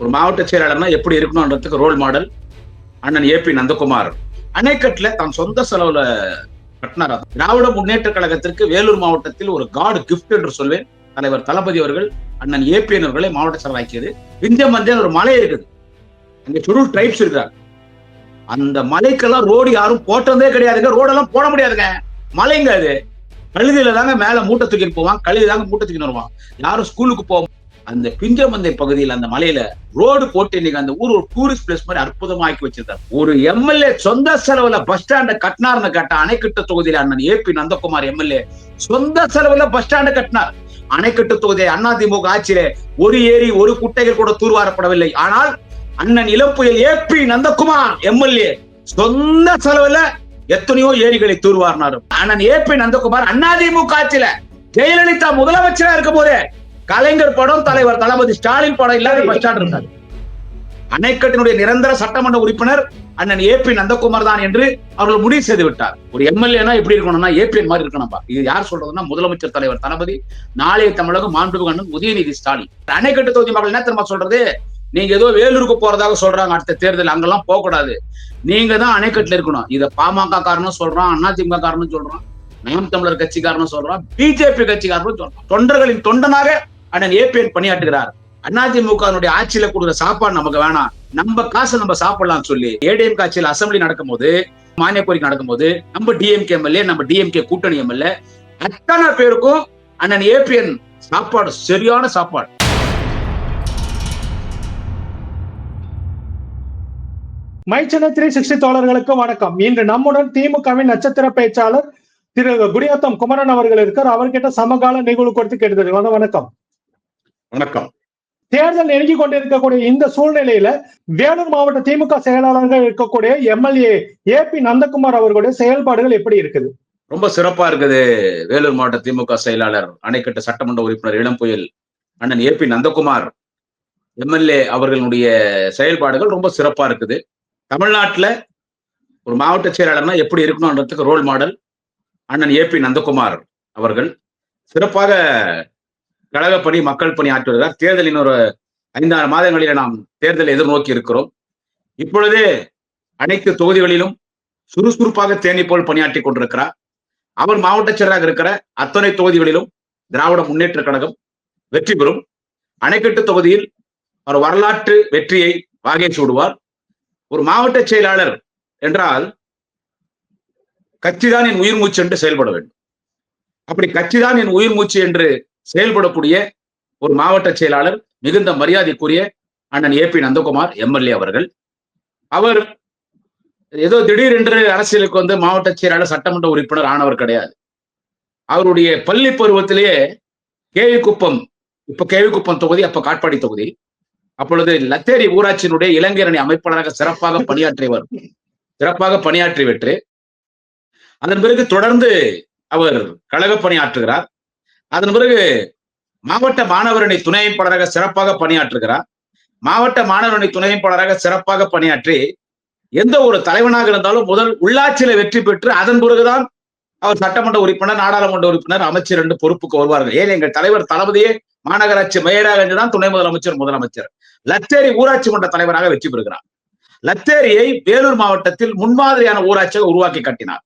ஒரு மாவட்ட செயலாளர்னா எப்படி இருக்கணும்ன்றதுக்கு ரோல் மாடல் அண்ணன் ஏ பி நந்தகுமார். அணைக்கட்டுல தன் சொந்த செலவுல கட்டினார் திராவிட முன்னேற்ற கழகத்திற்கு வேலூர் மாவட்டத்தில் ஒரு காட் கிஃப்ட் என்று சொல்வேன். தலைவர் தளபதி அவர்கள் அண்ணன் ஏபிஎன் அவர்களை மாவட்ட செயலாக்கியது. விஞ்சமஞ்சன் ஒரு மலை இருக்குது. அங்க சுருள் ட்ரைப்ஸ் இருக்கிறாங்க. அந்த மலைக்கெல்லாம் ரோடு யாரும் போட்டதே கிடையாதுங்க. ரோடெல்லாம் போட முடியாதுங்க. மலைங்க அது. கழுதியில தாங்க மேல மூட்டை தூக்கிட்டு போவான். கழுதி தாங்க மூட்டை தூக்கிட்டு வருவான். யாரும் ஸ்கூலுக்கு போக அந்த பிஞ்சமந்தை பகுதியில் அந்த மலையில ரோடு போட்டு இன்னைக்கு அந்த ஊர் ஒரு டூரிஸ்ட் பிளேஸ் மாதிரி அற்புதமாக்கி வச்சிருந்தார் ஒரு எம்எல்ஏ சொந்த செலவுல பஸ் ஸ்டாண்ட கட்டினார்னு கேட்ட அணைக்கட்டு தொகுதியில அண்ணன் ஏ பி நந்தகுமார் எம்எல்ஏ சொந்த செலவுல பஸ் ஸ்டாண்ட கட்டினார். அணைக்கட்டு தொகுதி அதிமுக ஆட்சியில ஒரு ஏரி ஒரு குட்டைகள் கூட தூர்வாரப்படவில்லை. ஆனால் அண்ணன் இளம்புயல் ஏ பி நந்தகுமார் எம்எல்ஏ சொந்த செலவுல எத்தனையோ ஏரிகளை தூர்வாரினாரு. அண்ணன் ஏ பி நந்தகுமார் அதிமுக ஆட்சியில ஜெயலலிதா முதலமைச்சரா இருக்கும் போதே கலைஞர் படம் தலைவர் தளபதி ஸ்டாலின் படம் இல்லாத பஸ் ஸ்டாண்ட் இருந்தார் அணைக்கட்டினுடைய நிரந்தர சட்டமன்ற உறுப்பினர் அண்ணன் ஏ பி நந்தகுமார் தான் என்று அவர்கள் முடிவு செய்து விட்டார். ஒரு எம்எல்ஏனா எப்படி இருக்கணும்னா ஏபிஎன் மாதிரி இருக்கணும்பா இது யார் சொல்றதுன்னா முதலமைச்சர் தலைவர் தளபதி நாளைய தமிழகம் மாண்புமிகு அண்ணன் உதயநிதி ஸ்டாலின். அணைக்கட்டு தொகுதி மக்கள் என்ன தெரியுமா சொல்றது? நீங்க ஏதோ வேலூருக்கு போறதாக சொல்றாங்க அடுத்த தேர்தல் அங்கெல்லாம் போக கூடாது நீங்க தான் அணைக்கட்டுல இருக்கணும். இத பாமக காரணம் சொல்றான் அதிமுக காரணம் சொல்றான் நாம் தமிழர் கட்சிக்காரனும் சொல்றான் பிஜேபி கட்சிக்காரனும் சொல்றான். தொண்டர்களின் தொண்டனாக அண்ணன் ஏபிஎன் பணியாற்றுகிறார். அதிமுக ஆட்சியில கொடுக்குற சாப்பாடு நமக்கு வேணாம். நம்ம காசு நம்ம சாப்பிடலாம் சொல்லி ஏடிஎம் ஆட்சியில் அசம்பிளி நடக்கும்போது மானிய கோரிக்கை நடக்கும்போது நம்ம டிஎம்கே எம்எல்ஏ நம்ம டிஎம்கே கூட்டணி எம்எல்ஏ அத்தனை பேருக்கும் அண்ணன் ஏபிஎன் சாப்பாடு சரியான சாப்பாடு. மைச்சன த்ரீ சிக்ஸ்டி தோழர்களுக்கு வணக்கம். இன்று நம்முடன் திமுகவின் நட்சத்திர பேச்சாளர் திரு குடியாத்தம் குமரன் அவர்கள் இருக்கார். அவர்கிட்ட சமகால நிகழ்வு கொடுத்து கேட்டு வணக்கம். வணக்கம். தேர்தல் நெருங்கி கொண்டிருக்கக்கூடிய இந்த சூழ்நிலையில வேலூர் மாவட்ட திமுக செயலாளர்கள் இருக்கக்கூடிய எம்எல்ஏ ஏ பி நந்தகுமார் அவர்களுடைய செயல்பாடுகள் எப்படி இருக்குது? ரொம்ப சிறப்பா இருக்குது. வேலூர் மாவட்ட திமுக செயலாளர் அணைக்கட்டு சட்டமன்ற உறுப்பினர் இளம் புயல் அண்ணன் ஏ பி நந்தகுமார் எம்எல்ஏ அவர்களுடைய செயல்பாடுகள் ரொம்ப சிறப்பா இருக்குது. தமிழ்நாட்டுல ஒரு மாவட்ட செயலாளர்னா எப்படி இருக்கணும்ன்றதுக்கு ரோல் மாடல் அண்ணன் ஏ பி நந்தகுமார் அவர்கள். சிறப்பாக கழக பணி மக்கள் பணி ஆற்றி வருகிறார் தேர்தலின் ஒரு ஐந்தாறு மாதங்களில நாம் தேர்தலை எதிர்நோக்கி இருக்கிறோம். இப்பொழுதே அனைத்து தொகுதிகளிலும் சுறுசுறுப்பாக தேனி போல் பணியாற்றி கொண்டிருக்கிறார். அவர் மாவட்ட செயலராக இருக்கிற அத்தனை தொகுதிகளிலும் திராவிட முன்னேற்ற கழகம் வெற்றி பெறும். அணைக்கட்டு தொகுதியில் அவர் வரலாற்று வெற்றியை வாகை சூடுவார் ஒரு மாவட்ட செயலாளர் என்றால் கட்சிதான் என் உயிர் மூச்சு என்று செயல்பட வேண்டும். அப்படி கட்சிதான் என் உயிர் மூச்சு என்று செயல்படக்கூடிய ஒரு மாவட்ட செயலாளர் மிகுந்த மரியாதைக்குரிய அண்ணன் ஏ பி நந்தகுமார் எம்எல்ஏ அவர்கள். அவர் ஏதோ திடீரென்று அரசியலுக்கு வந்து மாவட்ட செயலாளர் சட்டமன்ற உறுப்பினர் ஆனவர் கிடையாது. அவருடைய பள்ளி பருவத்திலேயே கேவிக்குப்பம் இப்ப கேவிக்குப்பம் தொகுதி அப்ப காட்பாடி தொகுதி. அப்பொழுது லத்தேரி ஊராட்சியினுடைய இளைஞரணி அமைப்பாளராக சிறப்பாக பணியாற்றியவர் சிறப்பாக பணியாற்றி விட்டு அதன் பிறகு தொடர்ந்து அவர் கழக பணியாற்றுகிறார். அதன் பிறகு மாவட்ட மாணவரணி துணைப்பாளராக சிறப்பாக பணியாற்றுகிறார் மாவட்ட மாணவரணி துணை சிறப்பாக பணியாற்றி எந்த ஒரு தலைவனாக இருந்தாலும் முதல் உள்ளாட்சியில வெற்றி பெற்று அதன் பிறகுதான் அவர் சட்டமன்ற உறுப்பினர் நாடாளுமன்ற உறுப்பினர் அமைச்சர் என்று பொறுப்புக்கு வருவார்கள். ஏன்? எங்கள் தலைவர் தளபதியே மாநகராட்சி மேயராக இருந்துதான் துணை முதலமைச்சர் முதலமைச்சர். லத்தேரி ஊராட்சி மன்ற தலைவராக வெற்றி பெறுகிறார். லத்தேரியை வேலூர் மாவட்டத்தில் முன்மாதிரியான ஊராட்சியாக உருவாக்கி கட்டினார்.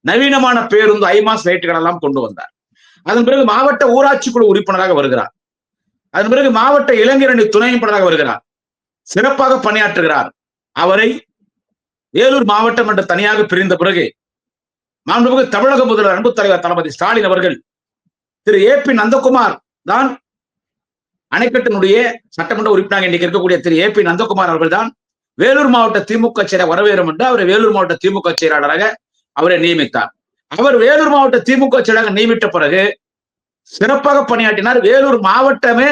நவீனமான பேருந்து ஐமாஸ் லைட்டுகள் எல்லாம் கொண்டு வந்தார். அதன் பிறகு மாவட்ட ஊராட்சி குழு உறுப்பினராக வருகிறார். அதன் பிறகு மாவட்ட இளைஞரணி துணை வருகிறார். சிறப்பாக பணியாற்றுகிறார். அவரை வேலூர் மாவட்டம் என்று தனியாக பிரிந்த பிறகு மாண்புமிகு தமிழக முதல்வர் அன்பு தலைவர் தளபதி ஸ்டாலின் அவர்கள் திரு ஏ பி நந்தகுமார் தான் அணைக்கட்டினுடைய சட்டமன்ற உறுப்பினராக இன்றைக்கு இருக்கக்கூடிய திரு ஏ பி நந்தகுமார் அவர்கள் தான் வேலூர் மாவட்ட திமுக செயலர் வரவேறும் என்று அவரை வேலூர் மாவட்ட திமுக செயலாளராக அவரை நியமித்தார். அவர் வேலூர் மாவட்ட திமுக செயலாளர் நியமித்த பிறகு சிறப்பாக பணியாற்றினார். வேலூர் மாவட்டமே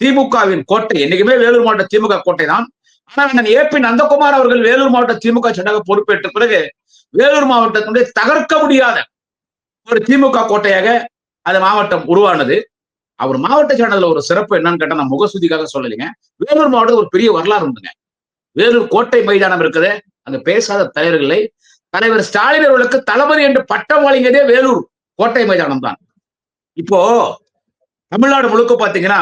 திமுகவின் கோட்டை. என்னைக்குமே வேலூர் மாவட்ட திமுக கோட்டை தான் ஆனால் அண்ணன் ஏ பி நந்தகுமார் அவர்கள் வேலூர் மாவட்ட திமுக செயலாக பொறுப்பேற்ற பிறகு வேலூர் மாவட்டத்தினுடைய தகர்க்க முடியாத ஒரு திமுக கோட்டையாக அந்த மாவட்டம் உருவானது. அவர் மாவட்ட சேனல்ல ஒரு சிறப்பு என்னன்னு கேட்டா நான் முகசுதிக்காக சொல்லலைங்க. வேலூர் மாவட்டத்தில் ஒரு பெரிய வரலாறு உண்டுங்க. வேலூர் கோட்டை மைதானம் இருக்குது. அங்க பேசாத தலைவர்களை தலைவர் ஸ்டாலின் அவர்களுக்கு தளபதி என்று பட்டம் வழங்கியதே வேலூர் கோட்டை மைதானம் தான். இப்போ தமிழ்நாடு முழுக்க பாத்தீங்கன்னா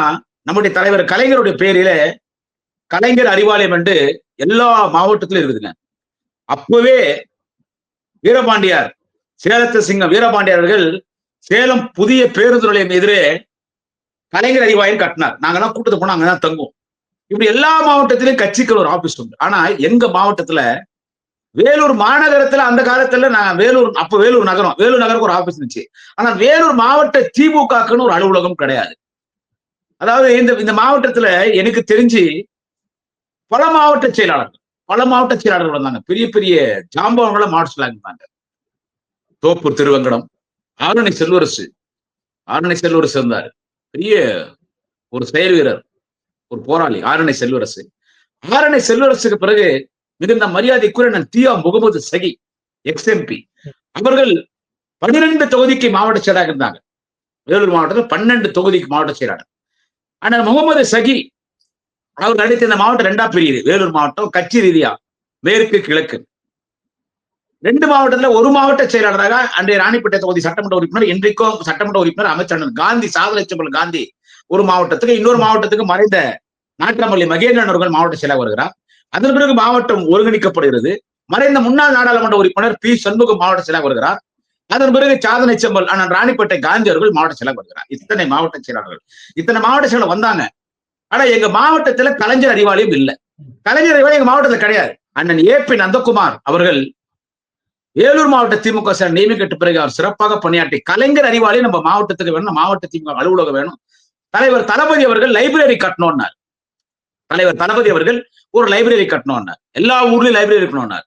நம்முடைய தலைவர் கலைஞருடைய பேரில கலைஞர் அறிவாலயம் என்று எல்லா மாவட்டத்திலும் இருக்குதுங்க. அப்பவே வீரபாண்டியார் சேலத்து சிங்கம் வீரபாண்டியார் அவர்கள் சேலம் புதிய பேருந்து நிலையம் எதிரே கலைஞர் அறிவாயம் கட்டினார். நாங்கெல்லாம் கூட்டத்து போனா அங்கதான் தங்குவோம். இப்படி எல்லா மாவட்டத்திலும் கட்சிக்கு ஒரு ஆபீஸ் உண்டு. ஆனா எங்க மாவட்டத்துல வேலூர் மாநகரத்துல அந்த காலத்துல நான் வேலூர் அப்ப வேலூர் நகரம் வேலூர் நகருக்கு ஒரு ஆபீஸ் இருந்துச்சு. ஆனா வேலூர் மாவட்ட திமுகக்குன்னு ஒரு அலுவலகம் கிடையாது. அதாவது இந்த இந்த மாவட்டத்துல எனக்கு தெரிஞ்சு பல மாவட்ட செயலாளர்கள் பல மாவட்ட செயலாளர்கள் வந்தாங்க. பெரிய பெரிய ஜாம்பவங்களை மாவட்ட செயலாளர் இருந்தாங்க. தோப்பூர் திருவங்கடம் ஆரணி செல்வரசு ஆரணி செல்வரசு இருந்தார். பெரிய ஒரு செயல் வீரர் ஒரு போராளி ஆரணி செல்வரசு. ஆரணி செல்வரசுக்கு பிறகு மிகுந்த மரியாதைக்குரிய நான் தியா முகமது சகி எக்ஸ்எம்பி அவர்கள் பன்னிரண்டு தொகுதிக்கு மாவட்ட செயலாக இருந்தாங்க. வேலூர் மாவட்டத்தில் பன்னெண்டு தொகுதிக்கு மாவட்ட செயலாளர். ஆனால் முகமது சகி அவர் அடுத்து இந்த மாவட்டம் ரெண்டா பிரியுது வேலூர் மாவட்டம் கட்சி ரீதியா மேற்கு கிழக்கு. ரெண்டு மாவட்டத்துல ஒரு மாவட்ட செயலாளராக அன்றைய ராணிப்பேட்டை தொகுதி சட்டமன்ற உறுப்பினர் இன்றைக்கும் சட்டமன்ற உறுப்பினர் அமைச்சர் காந்தி சாதலட்சுமன் காந்தி ஒரு மாவட்டத்துக்கு இன்னொரு மாவட்டத்துக்கு மறைந்த நாட்டாமல்லி மகேந்திரன் அவர்கள் மாவட்ட செயலாக வருகிறார். அதன் பிறகு மாவட்டம் ஒருங்கிணைக்கப்படுகிறது. மறைந்த முன்னாள் நாடாளுமன்ற உறுப்பினர் பி. சண்முகம் மாவட்ட செயலாக வருகிறார். அதன் பிறகு சாதனை செம்பல் ஆனால் ராணிப்பேட்டை காந்தி அவர்கள் மாவட்ட செயலாக வருகிறார். இத்தனை மாவட்ட செயலாளர்கள். இத்தனை மாவட்ட செயலர் வந்தாங்க. ஆனா எங்க மாவட்டத்துல கலைஞர் அறிவாலயம் இல்லை. கலைஞர் அறிவாலயம் எங்க மாவட்டத்துல கிடையாது. அண்ணன் ஏ. பி. நந்தகுமார் அவர்கள் ஏலூர் மாவட்ட திமுக சார் நியமிக்கப்பட்ட பிறகு அவர் சிறப்பாக பணியாற்றி கலைஞர் அறிவாலயம் நம்ம மாவட்டத்துக்கு வேணும் மாவட்ட திமுக அலுவலகம் வேணும். தலைவர் தளபதி அவர்கள் லைப்ரரி கட்டணும்னார். தலைவர் தளபதி அவர்கள் ஒரு லைப்ரரி கட்டணும்னார் எல்லா ஊர்லயும் லைப்ரரி இருக்கணும்னார்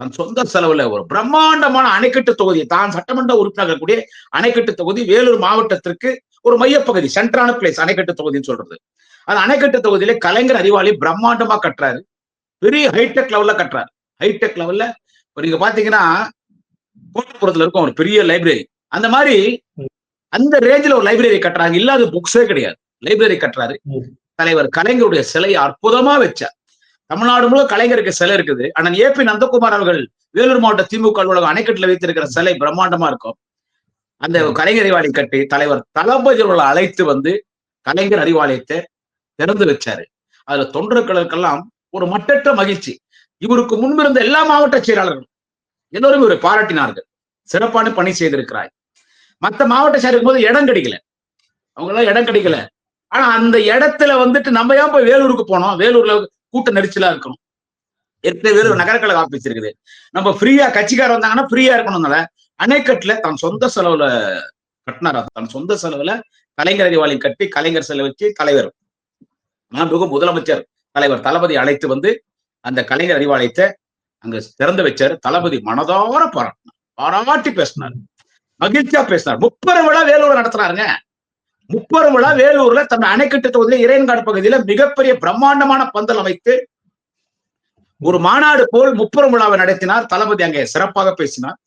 தன் சொந்த செலவுல ஒரு பிரம்மாண்டமான அணைக்கட்டு தொகுதி தான் சட்டமன்ற உறுப்பினர் கூடிய அணைக்கட்டு தொகுதி வேலூர் மாவட்டத்திற்கு ஒரு மையப்பகுதி சென்ட்ரான பிளேஸ் அணைக்கட்டு தொகுதின்னு சொல்றது. அந்த அணைக்கட்டு தொகுதியில கலைஞர் அறிவாளி பிரம்மாண்டமா கட்டுறாரு. பெரிய ஹைடெக் லெவல்ல கட்டுறாரு. ஹைடெக் லெவல்ல இப்ப நீங்க பாத்தீங்கன்னா கோட்டப்புறத்துல இருக்கும் ஒரு பெரிய லைப்ரரி அந்த மாதிரி அந்த ரேஞ்சில் ஒரு லைப்ரரி கட்டுறாங்க. இல்லாத புக்ஸே கிடையாது. லைப்ரரி கட்டுறாரு. தலைவர் கலைஞருடைய சிலையை அற்புதமா வச்சார். தமிழ்நாடு முழு கலைஞருக்கு சிலை இருக்குது. அண்ணன் ஏ பி நந்தகுமார் அவர்கள் வேலூர் மாவட்ட திமுக அலுவலகம் அணைக்கட்டுல வைத்திருக்கிற சிலை பிரம்மாண்டமா இருக்கும். அந்த கலைஞர் அறிவாலயம் கட்டி தலைவர் தளபதி அவர்களை அழைத்து வந்து கலைஞர் அறிவாலயத்தை திறந்து வச்சாரு. அதுல தொண்டர்களுக்கெல்லாம் ஒரு மட்டற்ற மகிழ்ச்சி. இவருக்கு முன்பிருந்த எல்லா மாவட்ட செயலாளர்களும் எல்லோரும் இவரை பாராட்டினார்கள். சிறப்பான பணி செய்திருக்கிறாய். மத்த மாவட்ட செயலர் போது இடம் கிடைக்கல. அவங்க எல்லாம் இடம் கிடைக்கல. ஆனா அந்த இடத்துல வந்துட்டு நம்ம ஏன் போய் வேலூருக்கு போனோம்? வேலூர்ல கூட்ட நெரிச்சலா இருக்கணும். ஏற்கனவே வேலூர் நகரக்கழக ஆபீஸ் இருக்குது. நம்ம ஃப்ரீயா கட்சிக்கார வந்தாங்கன்னா ஃப்ரீயா இருக்கணும்னால அணைக்கட்டுல தன் சொந்த செலவுல கட்டினாரா? தன் சொந்த செலவுல கலைஞர் அறிவாளி கட்டி கலைஞர் செலவு வச்சு தலைவர். மாண்புக முதலமைச்சர் தலைவர் தளபதி அழைத்து வந்து அந்த கலைஞர் அறிவாலயத்தை அங்க திறந்து வச்சாரு. தளபதி மனதார பாராட்டினார். பாராட்டி பேசினார். மகிழ்ச்சியா பேசினார். முப்பது விழா வேலூர் நடத்துறாருங்க முப்பெருமலா வேலூர்ல தன் அணைக்கட்டு தொகுதியில இறையன்காடு பகுதியில மிகப்பெரிய பிரம்மாண்டமான பந்தல் அமைத்து ஒரு மாநாடு போல் முப்பெருமலாவை நடத்தினார் தளபதி. அங்கே சிறப்பாக பேசினார்.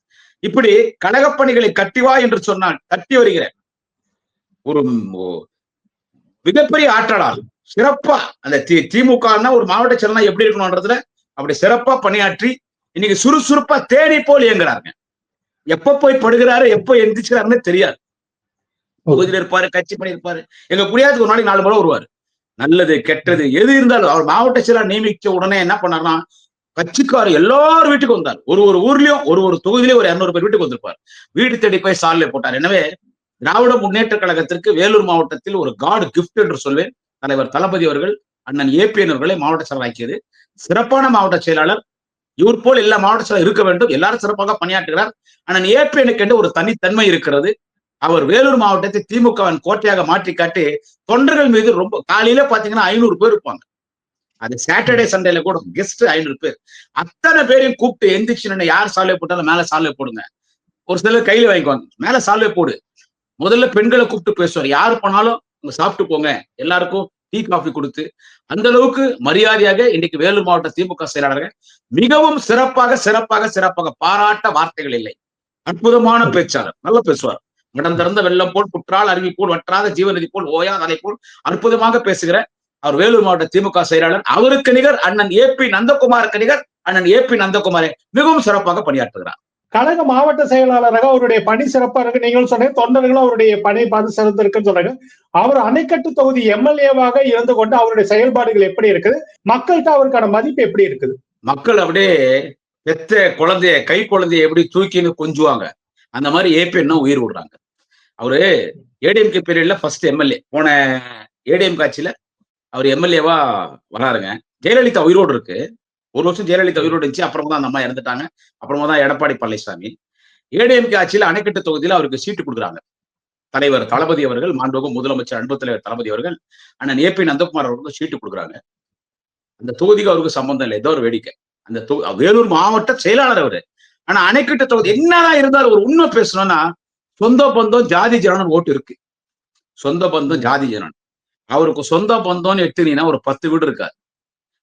இப்படி கழகப்பணிகளை கட்டிவா என்று சொன்னால் கட்டி வருகிற ஒரு மிகப்பெரிய ஆற்றலால் சிறப்பா அந்த தி திமுகன்னா ஒரு மாவட்ட செயலனா எப்படி இருக்கணும்ன்றதுல அப்படி சிறப்பா பணியாற்றி இன்னைக்கு சுறுசுறுப்பா தேடி போல் இயங்குறாருங்க. எப்ப போய் படுகிறாரு எப்ப எந்திரிச்சுறாருன்னு தெரியாது. தொகுதியில இருப்பாரு கட்சி பண்ணியிருப்பாரு எங்க குடியாத்துக்கு ஒரு நாளைக்கு நாலு முறை வருவாரு. நல்லது கெட்டது எது இருந்தாலும் அவர் மாவட்ட செயலாளர் நியமிக்க உடனே என்ன பண்ணார்னா கட்சிக்காரர் எல்லாரும் வீட்டுக்கு வந்தார். ஒரு ஒரு ஊர்லயும் ஒரு ஒரு தொகுதியிலேயே ஒரு இரநூறு பேர் வீட்டுக்கு வந்திருப்பார். வீடு தேடி போய் சால்ல போட்டார். எனவே திராவிட முன்னேற்ற கழகத்திற்கு வேலூர் மாவட்டத்தில் ஒரு காடு கிஃப்ட் என்று சொல்வேன். தலைவர் தளபதி அவர்கள் அண்ணன் ஏபிஎன் அவர்களை மாவட்ட செயலராக்கியது சிறப்பான மாவட்ட செயலாளர். இவர் போல் எல்லா மாவட்ட செயலர் இருக்க வேண்டும். எல்லாரும் சிறப்பாக பணியாற்றுகிறார். அண்ணன் ஏபிஎனுக்கு என்று ஒரு தனித்தன்மை இருக்கிறது. அவர் வேலூர் மாவட்டத்தை திமுகவின் கோட்டையாக மாற்றி காட்டி தொண்டர்கள் மீது ரொம்ப காலையில பாத்தீங்கன்னா ஐநூறு பேர் இருப்பாங்க. அது சாட்டர்டே சண்டேல கூட கெஸ்ட் ஐநூறு பேர். அத்தனை பேரையும் கூப்பிட்டு எந்திரிச்சு யார் சால்வை போட்டாலும் மேல சால்வை போடுங்க. ஒரு சிலர் கையில வாங்கிக்குவாங்க. மேல சால்வை போடு. முதல்ல பெண்களை கூப்பிட்டு பேசுவார். யார் போனாலும் உங்க சாப்பிட்டு போங்க. எல்லாருக்கும் டீ காஃபி கொடுத்து. அந்த அளவுக்கு மரியாதையாக இன்னைக்கு வேலூர் மாவட்ட திமுக செயலாளர்கள் மிகவும் சிறப்பாக சிறப்பாக சிறப்பாக பாராட்ட வார்த்தைகள் இல்லை. அற்புதமான பேச்சாளர். நல்லா பேசுவார். மடம் திறந்த வெள்ளம் போல் புற்றால் அருவி போல் வற்றாத ஜீவநதி போல் ஓயாத அலை போல் அற்புதமாக பேசுகிற அவர் வேலூர் மாவட்ட திமுக செயலாளர். அவருக்கு நிகர் அண்ணன் ஏ பி நந்தகுமாருக்கு நிகர் அண்ணன் ஏ பி நந்தகுமாரை மிகவும் சிறப்பாக பணியாற்றுகிறார். கழக மாவட்ட செயலாளராக அவருடைய பணி சிறப்பா இருக்கு. நீங்களும் சொன்னீங்க தொண்டர்களும் அவருடைய பணி பார்த்து சிறந்து இருக்குன்னு சொல்றாங்க அவர் அணைக்கட்டு தொகுதி எம்எல்ஏவாக இருந்து கொண்டு அவருடைய செயல்பாடுகள் எப்படி இருக்குது? மக்கள்கிட்ட அவருக்கான மதிப்பு எப்படி இருக்குது? மக்கள் அப்படியே பெத்த குழந்தைய கை குழந்தைய எப்படி தூக்கின்னு கொஞ்சுவாங்க. அந்த மாதிரி ஏபி இன்னும் உயிர் விடுறாங்க. அவரு ஏடிஎம்கே பீரியட்ல ஃபர்ஸ்ட் எம்எல்ஏ போன ஏடிஎம் காட்சியில அவர் எம்எல்ஏவா வராருங்க. ஜெயலலிதா உயிரோடு இருக்கு. ஒரு வருஷம் ஜெயலலிதா உயிரோடு இருந்துச்சு அப்புறமா தான் அந்த அம்மா இறந்துட்டாங்க. அப்புறமா தான் எடப்பாடி பழனிசாமி. ஏடிஎம்கே ஆட்சியில அணைக்கட்டு தொகுதியில அவருக்கு சீட்டு கொடுக்குறாங்க. தலைவர் தளபதி அவர்கள் மாண்புமிகு முதலமைச்சர் அன்பு தலைவர் தளபதி அவர்கள் அண்ணன் ஏபி நந்தகுமார் அவர்களுக்கு சீட்டு கொடுக்குறாங்க. அந்த தொகுதிக்கு அவருக்கு சம்பந்தம் இல்லை. ஏதோ ஒரு வேடிக்கை. அந்த வேலூர் மாவட்ட செயலாளர் அவரு. ஆனா அணைக்கட்டு தொகுதி என்னதான் இருந்தாலும் ஒரு உண்மை பேசணும்னா சொந்த பந்தம் ஜாதி ஜனன் ஓட்டு இருக்கு. சொந்த பந்தம் ஜாதி ஜனன் அவருக்கு சொந்த பந்தம்னு எடுத்தீங்கன்னா ஒரு பத்து வீடு இருக்காது.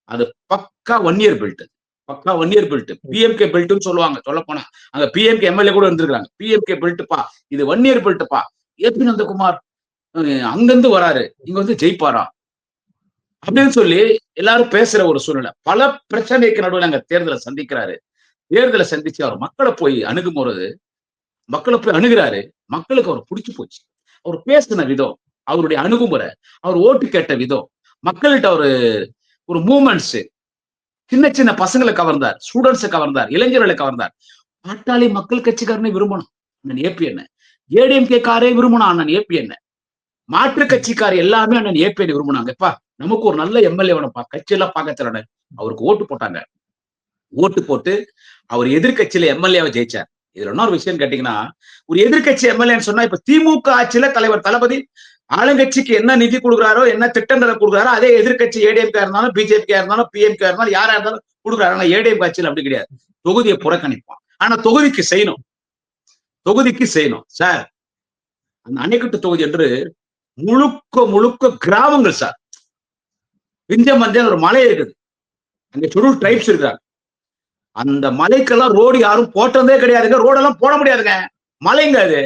அது பக்கா ஒன் இயர் பெல்ட் பக்கா ஒன் இயர் பெல்ட் பிஎம்கே பெல்ட்னு சொல்லுவாங்க சொல்ல போனா அங்க பிஎம்கே எம்எல்ஏ கூட இருந்திருக்காங்க பிஎம்கே பெல்ட்ப்பா இது ஒன் இயர் பெல்ட்ப்பா ஏபி நந்தகுமார் அங்கிருந்து வராரு. இங்க வந்து ஜெயிப்பாரா? அப்படின்னு சொல்லி எல்லாரும் பேசுற ஒரு சூழ்நிலை. பல பிரச்சனைக்கு நடுவில் அங்க தேர்தலை சந்திக்கிறாரு. தேர்தலை சந்திச்சு அவர் மக்களை போய் அணுகும் பொழுது மக்களை போய் அணுகிறாரு மக்களுக்கு அவர் பிடிச்சு போச்சு. அவர் பேசின விதம் அவருடைய அணுகுமுறை அவர் ஓட்டு கேட்ட விதம் மக்கள்கிட்ட ஒரு ஒரு மூமெண்ட்ஸ் சின்ன சின்ன பசங்களை கவர்ந்தார் ஸ்டூடெண்ட்ஸை கவர்ந்தார் இளைஞர்களை கவர்ந்தார். பாட்டாளி மக்கள் கட்சிக்காரனை விரும்பணும். அண்ணன் ஏபி என்ன? ஏடிஎம்கே காரே விரும்பணும் அண்ணன் ஏபி என்ன? மாற்று கட்சிக்கார் எல்லாமே அண்ணன் ஏபி விரும்பினாங்க. எப்பா நமக்கு ஒரு நல்ல எம்எல்ஏ வேணும்ப்பா கட்சியெல்லாம் பார்க்க அவருக்கு ஓட்டு போட்டாங்க. ஓட்டு போட்டு அவர் எதிர்கட்சியில எம்எல்ஏவை ஜெயிச்சார். இதுல இன்னொரு விஷயம் கேட்டீங்கன்னா ஒரு எதிர்க்கட்சி எம்எல்ஏன்னு சொன்னா இப்ப திமுக ஆட்சியில தலைவர் தளபதி ஆளுங்கட்சிக்கு என்ன நிதி கொடுக்குறாரோ என்ன திட்டங்களை கொடுக்குறாரோ அதே எதிர்க்கட்சி ஏடிஎம்கே இருந்தாலும் பிஜேபிக்கா இருந்தாலும் பிஎம்கே இருந்தாலும் யாரா இருந்தாலும் கொடுக்குறாரு. ஆனா ஏடிஎம் ஆட்சியில் அப்படி கிடையாது. தொகுதியை புறக்கணிப்பான். ஆனா தொகுதிக்கு செய்யணும். தொகுதிக்கு செய்யணும். சார் அந்த அணைக்கட்டு தொகுதி என்று முழுக்க முழுக்க கிராமங்கள் சார். விஞ்சமந்தேன் ஒரு மலை இருக்குது. அங்க சுருள் ட்ரைப்ஸ் இருக்கிறாங்க. அந்த மலைக்கெல்லாம் ரோடு யாரும் போட்டதே கிடையாதுங்க. ரோடெல்லாம் போட முடியாதுங்க. மலைங்க அது.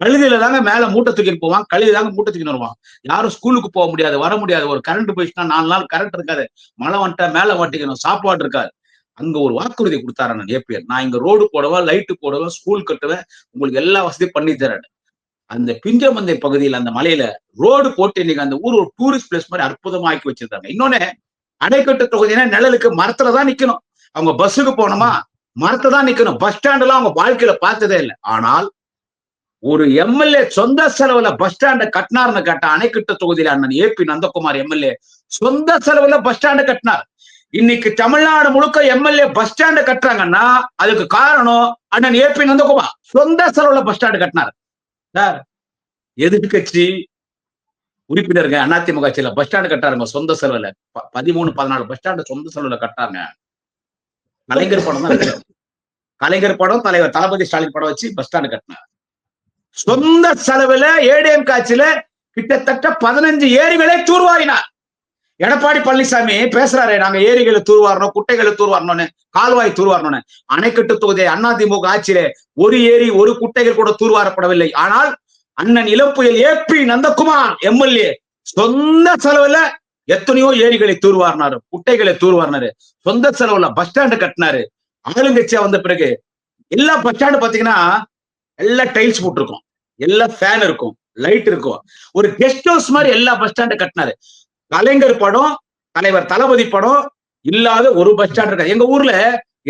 கழுதியில தாங்க மேல மூட்டை தூக்கிட்டு போவான் கழுதி தாங்க மூட்டை தூக்கிட்டு வருவான் யாரும் ஸ்கூலுக்கு போக முடியாது வர முடியாது. ஒரு கரண்ட் போயிடுச்சுன்னா நாலு நாள் கரண்ட் இருக்காது. மழை வந்துட்டா மேல வாட்டிக்கணும் சாப்பாடு இருக்காது. அங்க ஒரு வாக்குறுதி கொடுத்தாரு நான் ஏபிஎல் நான் இங்க ரோடு போடுவேன் லைட்டு போடுவேன் ஸ்கூல் கட்டுவேன் உங்களுக்கு எல்லா வசதியும் பண்ணி தரேன். அந்த பிஞ்சமந்தை பகுதியில் அந்த மலையில ரோடு போட்டு இன்னைக்கு அந்த ஊர் ஒரு டூரிஸ்ட் பிளேஸ் மாதிரி அற்புதமா ஆக்கி வச்சிருக்காங்க. இன்னொன்னு அணைக்கட்டு தொகுதினா நிழலுக்கு மரத்துல தான் நிக்கணும். அவங்க பஸ்ஸுக்கு போனோமா மரத்தை தான் நிக்கணும். பஸ் ஸ்டாண்ட்லாம் அவங்க வாழ்க்கையில பார்த்ததே இல்லை. ஆனால் ஒரு எம்எல்ஏ சொந்த செலவுல பஸ் ஸ்டாண்ட கட்டினார்னு கேட்ட அணைக்கிட்ட தொகுதியில அண்ணன் ஏபி நந்தகுமார் எம்எல்ஏ சொந்த செலவுல பஸ் ஸ்டாண்ட் கட்டினார். இன்னைக்கு தமிழ்நாடு முழுக்க எம்எல்ஏ பஸ் ஸ்டாண்ட கட்டுறாங்கன்னா அதுக்கு காரணம் அண்ணன் ஏபி நந்தகுமார். சொந்த செலவுல பஸ் ஸ்டாண்ட் கட்டினார். சார் எதிர்கட்சி உறுப்பினருங்க அதிமுக கட்சியில பஸ் ஸ்டாண்ட் கட்டாருங்க சொந்த செலவுல. ப- பதிமூணு பதினாலு பஸ் ஸ்டாண்ட் சொந்த செலவுல கட்டாங்க கலைஞர் படம் தான் கலைஞர் படம் தலைவர் தளபதி ஸ்டாலின் படம் வச்சு பஸ் ஸ்டாண்ட் கட்டினார். சொந்த செலவுல ஏடிஎம் காட்சியில கிட்டத்தட்ட பதினஞ்சு ஏரிகளை தூர்வாரினார். எடப்பாடி பழனிசாமி பேசுறாரு நாங்க ஏரிகளை தூர்வாரணும் குட்டைகளை தூர்வாரணும்னு கால்வாய் தூர்வாரணும்னு. அணைக்கட்டு தொகுதி அதிமுக ஆட்சியிலே ஒரு ஏரி ஒரு குட்டைகள் கூட தூர்வாரப்படவில்லை. ஆனால் அண்ணன் இளம்புயல் பி நந்தகுமார் எம்எல்ஏ சொந்த செலவுல எத்தனையோ ஏரிகளை தூர்வாரினாரு குட்டைகளை தூர்வாரினாரு சொந்த செலவுல பஸ் ஸ்டாண்டு கட்டினாரு ஆளுங்கட்சியா வந்த பிறகு எல்லா பஸ் ஸ்டாண்டு பாத்தீங்கன்னா எல்லா டைல்ஸ் போட்டிருக்கும் எல்லா ஃபேன் இருக்கும் லைட் இருக்கும். ஒரு கெஸ்ட் ஹவுஸ் மாதிரி எல்லா பஸ் ஸ்டாண்டு கட்டினாரு. கலைஞர் படம் தலைவர் தளபதி படம் இல்லாத ஒரு பஸ் ஸ்டாண்ட் இருக்காது. எங்க ஊர்ல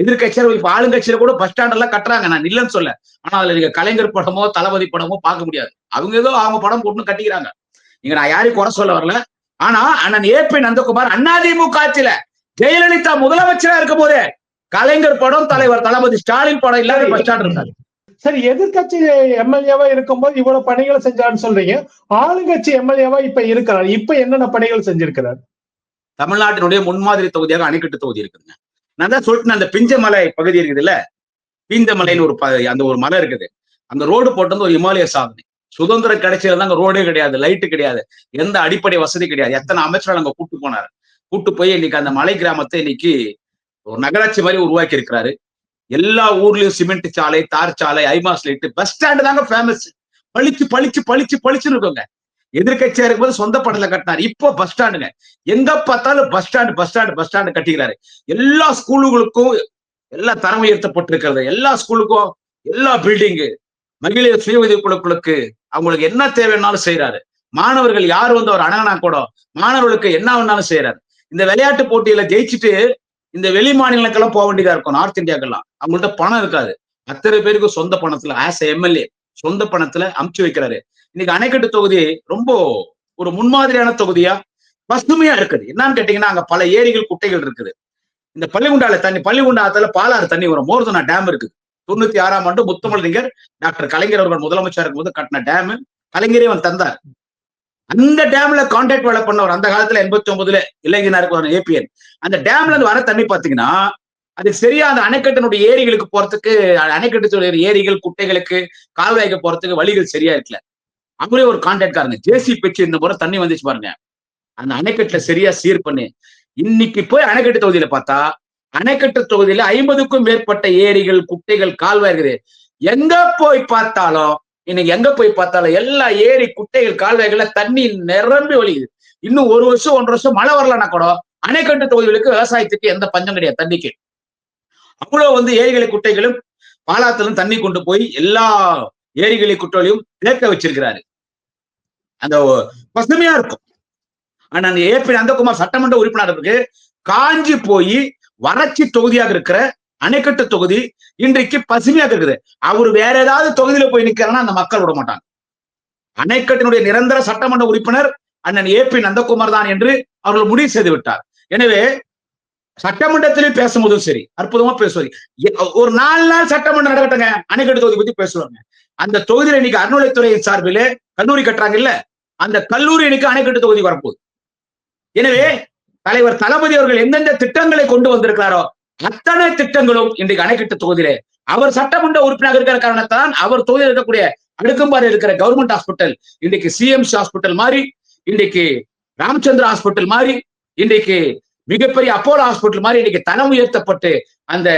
எதிர்கட்சியார் இப்ப ஆளுங்கட்சியில கூட பஸ் ஸ்டாண்ட் எல்லாம் கட்டுறாங்க. நான் இல்லைன்னு சொல்ல ஆனா அதுல நீங்க கலைஞர் படமோ தளபதி படமோ பார்க்க முடியாது. அவங்க ஏதோ அவங்க படம் போட்டுன்னு கட்டிக்கிறாங்க. இங்க நான் யாரையும் குறை சொல்ல வரல. ஆனா அண்ணன் ஏபி நந்தகுமார் அதிமுக ஆட்சியில ஜெயலலிதா முதலமைச்சரா இருக்கும் போதே கலைஞர் படம் தலைவர் தளபதி ஸ்டாலின் படம் இல்லாத பஸ் ஸ்டாண்ட் சரி எதிர்க்கட்சி எம்எல்ஏவா இருக்கும்போது இவ்வளவு பணிகளை செஞ்சாருன்னு சொல்றீங்க. ஆளுங்கட்சி எம்எல்ஏவா இப்ப இருக்கிறார். இப்ப என்னென்ன பணிகள் செஞ்சிருக்கிறார்? தமிழ்நாட்டினுடைய முன்மாதிரி தொகுதியாக அணைக்கட்டு தொகுதி இருக்குதுங்க. நான் தான் சொல்லிட்டேன் அந்த பிஞ்சமலை பகுதி இருக்குதுல்ல? பிஞ்சமலைன்னு ஒரு ப- அந்த ஒரு மலை இருக்குது. அந்த ரோடு போட்டது ஒரு இமாலய சாதனை. சுதந்திரம் கிடைச்சது தாங்க ரோடே கிடையாது லைட்டு கிடையாது எந்த அடிப்படை வசதி கிடையாது. எத்தனை அமைச்சர்கள் அங்க கூட்டு போனாரு. கூட்டு போய் இன்னைக்கு அந்த மலை கிராமத்தை இன்னைக்கு ஒரு நகராட்சி மாதிரி உருவாக்கி இருக்கிறாரு எல்லா ஊர்லயும் சிமெண்ட் சாலை தார் சாலை high mast light bus stand தாங்க ஃபேமஸ் பளிச்சு பளிச்சு பளிச்சு பளிச்சுன்னு இருக்கோங்க. எதிர்கட்சியா இருக்கும்போது சொந்த படத்துல கட்டினாரு. இப்போ பஸ் ஸ்டாண்டுங்க எங்க பார்த்தாலும் bus stand bus stand bus stand கட்டிக்கிறாரு. எல்லா ஸ்கூலுகளுக்கும் எல்லா தரம் உயர்த்தப்பட்டிருக்கிறது. எல்லா ஸ்கூலுக்கும் எல்லா பில்டிங்கு மகளிர் சுய உதவி குழுக்களுக்கு அவங்களுக்கு என்ன தேவைன்னாலும் செய்யறாரு மாணவர்கள் யார் வந்து அவர் அணகனா கூட மாணவர்களுக்கு என்ன வேணாலும் செய்யறாரு இந்த விளையாட்டு போட்டியில ஜெயிச்சுட்டு இந்த வெளி மாநிலங்களுக்கெல்லாம் போக வேண்டியதா இருக்கும் நார்த் இந்தியாக்கெல்லாம் அவங்கள்ட்ட பணம் இருக்காது. அத்தனை பேருக்கு சொந்த பணத்துல ஆஸ் எம்எல்ஏ சொந்த பணத்துல அமுச்சு வைக்கிறாரு. இன்னைக்கு அணைக்கட்டு தொகுதி ரொம்ப ஒரு முன்மாதிரியான தொகுதியா பசுமையா இருக்குது. என்னன்னு கேட்டீங்கன்னா அங்க பல ஏரிகள் குட்டைகள் இருக்குது. இந்த பள்ளிகுண்டால தண்ணி பள்ளிகுண்டாத்துல பாலாறு தண்ணி வரும். மோர்தனா டேம் இருக்குது. தொண்ணூத்தி ஆறாம் ஆண்டு முத்தமிழறிஞர் டாக்டர் கலைஞர் அவர்கள் முதலமைச்சர் இருக்கும்போது கட்டின டேம் கலைஞரே அவன் தந்தார். அந்த டேம்ல கான்ட்ராக்ட் வேலை பண்ணவர் அந்த காலத்துல எண்பத்தி ஒன்பதுல இளைஞருக்கு ஏபிஎன் அந்த டேம்ல இருந்து வர தண்ணி பாத்தீங்கன்னா அது சரியா அந்த அணைக்கட்டினுடைய ஏரிகளுக்கு போறதுக்கு அணைக்கட்டு ஏரிகள் குட்டைகளுக்கு கால்வாய்க்கு போறதுக்கு வழிகள் சரியா இருக்கல. அவங்களே ஒரு கான்ட்ராக்ட்காரங்க ஜேசி பெச்சு இந்த முறை தண்ணி வந்துச்சு பாருங்க. அந்த அணைக்கட்டுல சரியா சீர் பண்ணி. இன்னைக்கு போய் அணைக்கட்டு தொகுதியில பார்த்தா அணைக்கட்டு தொகுதியில ஐம்பதுக்கும் மேற்பட்ட ஏரிகள் குட்டைகள் கால்வாய்கள் எங்க போய் பார்த்தாலும் இன்னைக்கு எங்க போய் பார்த்தாலும் எல்லா ஏரி குட்டைகள் கால்வாய்கள்ல தண்ணி நிரம்பி வழியுது இன்னும் ஒரு வருஷம் ஒன்றரை வருஷம் மழை வரலன்னா கூட அணைக்கட்டு தொகுதிகளுக்கு விவசாயத்துக்கு எந்த பஞ்சம் கிடையாது தண்ணிக்கு அவ்வளவு வந்து ஏரிகளை குட்டைகளும் பாலாத்திலும் தண்ணி கொண்டு போய் எல்லா ஏரிகளை குட்டைகளையும் தேக்க வச்சிருக்கிறாரு. அந்த பசுமையா இருக்கும். ஆனா அந்த ஏபி நந்தகுமார் சட்டமன்ற உறுப்பினருக்கு காஞ்சி போய் வறட்சி தொகுதியாக இருக்கிற அணைக்கட்டு தொகுதி இன்றைக்கு பசுமையாக இருக்குது. அவர் வேற ஏதாவது தொகுதியில போய் நிக்கிறான்னா அந்த மக்கள் விட மாட்டாங்க. அணைக்கட்டினுடைய நிரந்தர சட்டமன்ற உறுப்பினர் அண்ணன் ஏ பி நந்தகுமார் தான் என்று அவர்கள் முடிவு செய்து விட்டார். எனவே சட்டமன்றத்திலையும் பேசும்போதும் சரி அற்புதமா பேசுவது. ஒரு நாலு நாள் சட்டமன்றம் நடக்கட்டுங்க அணைக்கட்டு தொகுதி பத்தி பேசுவாங்க. அந்த தொகுதியில இன்னைக்கு அறநிலைத்துறையின் சார்பில் கல்லூரி கட்டுறாங்க இல்ல அந்த கல்லூரி இன்னைக்கு அணைக்கட்டு தொகுதி வரப்போகுது. எனவே தலைவர் தளபதி அவர்கள் எந்தெந்த திட்டங்களை கொண்டு வந்திருக்கிறாரோ அத்தனை திட்டங்களும் இன்றைக்கு அணைக்கட்டு தொகுதியிலே. அவர் சட்டமன்ற உறுப்பினராக இருக்கிற காரணத்தான் அவர் தொகுதியில் இருக்கக்கூடிய அடுக்கும்பாறை இருக்கிற கவர்மெண்ட் ஹாஸ்பிட்டல் இன்றைக்கு சிஎம்சி ஹாஸ்பிட்டல் மாதிரி இன்றைக்கு ராமச்சந்திர ஹாஸ்பிட்டல் மாதிரி இன்றைக்கு மிகப்பெரிய அப்போலோ ஹாஸ்பிட்டல் மாதிரி இன்னைக்கு தரம் உயர்த்தப்பட்டு அந்த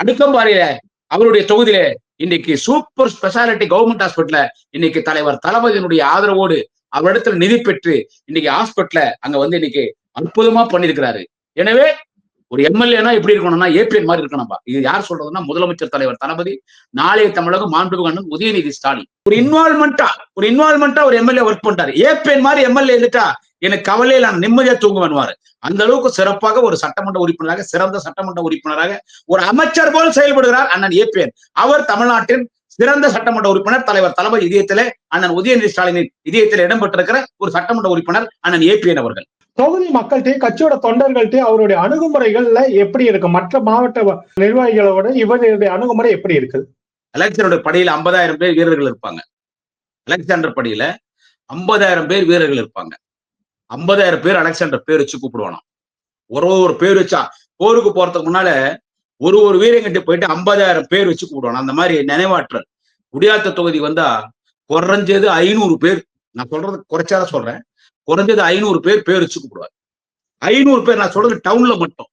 அடுக்கம்பாறையில அவருடைய தொகுதியில இன்னைக்கு சூப்பர் ஸ்பெஷாலிட்டி கவர்மெண்ட் ஹாஸ்பிட்டல இன்னைக்கு தலைவர் தளபதியினுடைய ஆதரவோடு அவரிடத்துல நிதி பெற்று இன்னைக்கு ஹாஸ்பிட்டல அங்க வந்து இன்னைக்கு அற்புதமா பண்ணிருக்கிறாரு எனவே ஒரு எம்எல்ஏனா எப்படி இருக்கணும்னா ஏபிஎன் மாதிரி இருக்கணும்பா இது யார் சொல்றதுன்னா முதலமைச்சர் தலைவர் தளபதி நாளைய தமிழகம் மாண்புமிகு அண்ணன் உதயநிதி ஸ்டாலின். ஒரு இன்வால்மெண்டா ஒரு இன்வால்மெண்டா ஒரு எம்எல்ஏ ஒர்க் பண்றாரு. ஏபிஎன் மாதிரி எம்எல்ஏ இருந்துட்டா எனக்கு கவலையில் நான் நிம்மதியா தூங்குவேன்வாரு அந்த அளவுக்கு சிறப்பாக ஒரு சட்டமன்ற உறுப்பினராக சிறந்த சட்டமன்ற உறுப்பினராக ஒரு அமைச்சர் போல் செயல்படுகிறார் அண்ணன் ஏபிஎன் அவர் தமிழ்நாட்டின் சிறந்த சட்டமன்ற உறுப்பினர் தலைவர் தளபதி இதயத்திலே அண்ணன் உதயநிதி ஸ்டாலினின் இதயத்தில் இடம்பெற்றிருக்கிற ஒரு சட்டமன்ற உறுப்பினர் அண்ணன் ஏபிஎன் அவர்கள். தொகுதி மக்கள்கிட்டயும் கட்சியோட தொண்டர்கள்ட்டையும் அவருடைய அணுகுமுறைகள்ல எப்படி இருக்கு? மற்ற மாவட்ட நிர்வாகிகளோட இவருடைய அணுகுமுறை எப்படி இருக்குது அலெக்சாண்டர் படையில ஐம்பதாயிரம் பேர் வீரர்கள் இருப்பாங்க. அலெக்சாண்டர் படையில ஐம்பதாயிரம் பேர் வீரர்கள் இருப்பாங்க. ஐம்பதாயிரம் பேர் அலெக்சாண்டர் பேர் வச்சு கூப்பிடுவானா ஒரு ஒரு பேர் வச்சா போருக்கு போறதுக்கு முன்னால ஒரு ஒரு வீரங்கிட்ட போயிட்டு ஐம்பதாயிரம் பேர் வச்சு கூப்பிடுவானா அந்த மாதிரி நினைவாற்றல். குடியாத்த தொகுதி வந்தா குறைஞ்சது ஐநூறு பேர். நான் சொல்றது குறைச்சாதான் சொல்றேன். குறைஞ்சது ஐநூறு பேர் பேர் வச்சு கூப்பிடுவார். ஐநூறு பேர் நான் சொல்றது டவுன்ல மட்டும்.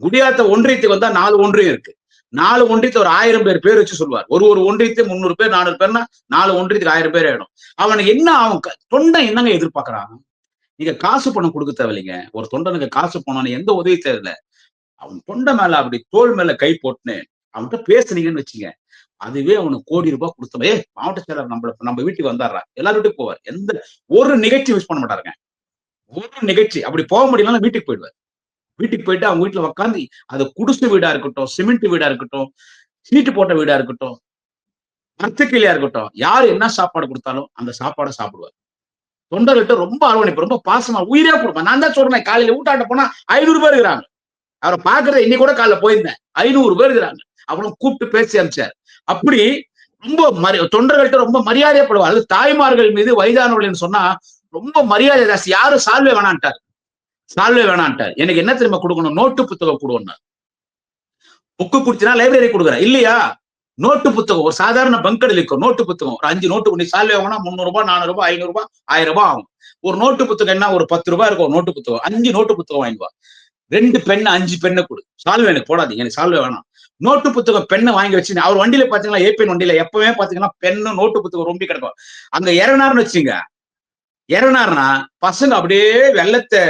குடியாத்த ஒன்றியத்துக்கு வந்தா நாலு ஒன்றியம் இருக்கு. நாலு ஒன்றியத்து ஒரு ஆயிரம் பேர் பேர் வச்சு சொல்லுவார். ஒரு ஒரு ஒன்றியத்து முந்நூறு பேர் நானூறு பேர்னா நாலு ஒன்றியத்துக்கு ஆயிரம் பேர் ஆயிடும். அவனுக்கு என்ன அவன் தொண்டை என்னங்க எதிர்பார்க்கறான்? நீங்க காசு பணம் கொடுக்க தேவையில்லைங்க. ஒரு தொண்டனுக்கு காசு பணம் எந்த உதவி தேவையில்ல. அவன் தொண்டை மேல அப்படி தோல் மேல கை போட்டுன்னு அவன்கிட்ட பேசுனீங்கன்னு வச்சுங்க அதுவே அவனுக்கு கோடி ரூபாய் கொடுத்தோம் ஏ மாவட்ட செயலர் நம்ம நம்ம வீட்டுக்கு வந்தாடுறா எல்லாரும் வீட்டுக்கு போவார். எந்த ஒரு நிகழ்ச்சி மிஸ் பண்ண மாட்டாருங்க. ஒரு நிகழ்ச்சி அப்படி போக முடியலன்னா வீட்டுக்கு போயிடுவார். வீட்டுக்கு போயிட்டு அவங்க வீட்டுல உட்காந்து அது குடிசை வீடா இருக்கட்டும் சிமெண்ட் வீடா இருக்கட்டும் சீட்டு போட்ட வீடா இருக்கட்டும் மரத்துக்கிளியா இருக்கட்டும் யாரு என்ன சாப்பாடு கொடுத்தாலும் அந்த சாப்பாடை சாப்பிடுவார். தொண்டர்கிட்ட ரொம்ப அரவணைப்பு ரொம்ப பாசமா உயிரே கொடுப்பேன் நான் தான் சொல்றேன் காலையில ஊட்டாட்ட போனா ஐநூறு பேர் இருக்கிறாங்க. அவரை பாக்குறத இன்னைக்கு கூட காலைல போயிருந்தேன். ஐநூறு பேர் இருக்கிறாங்க. அவரும் கூப்பிட்டு பேசி அனுப்பிச்சார். அப்படி ரொம்ப மரி தொண்டர்கள்ட்ட ரொம்ப மரியாதைப்படுவார். அது தாய்மார்கள் மீது வயதானவர்கள் சொன்னா ரொம்ப மரியாதை ஜாஸ்தி. யாரும் சால்வே வேணான்ட்டார். சால்வே வேணான்ட்டார். எனக்கு என்ன திரும்ப கொடுக்கணும்? நோட்டு புத்தகம் கொடுக்கணும் புக்கு குடிச்சினா லைப்ரரி கொடுக்குறேன். இல்லையா? நோட்டு புத்தகம். ஒரு சாதாரண பங்கடில் இருக்கும் நோட்டு புத்தகம். ஒரு அஞ்சு நோட்டு பண்ணி சால்வே வாங்கினா முந்நூறு ரூபாய் நானூறு ரூபாய் ஐநூறு ரூபாய் ஆயிரம் ரூபாய் ஆகும். ஒரு நோட்டு புத்தகம் என்ன? ஒரு பத்து ரூபாய் இருக்கும். நோட்டு புத்தகம். அஞ்சு நோட்டு புத்தகம் வாங்குவா ரெண்டு பெண்ணு அஞ்சு பெண்ணை கொடு. சால்வே எனக்கு போடாதீங்க. எனக்கு சால்வே வேணாம். நோட்டு புத்தகம் பெண்ணை வாங்கி வச்சு அவர் வண்டியில பாத்தீங்கன்னா ஏபிஎன் வண்டியில எப்பவுமே பாத்தீங்கன்னா பெண்ணு நோட்டு புத்தகம் ரொம்ப கிடக்கும். அங்க இறனார்னு வச்சுங்க இறனார்னா பசங்க அப்படியே வெள்ளத்தை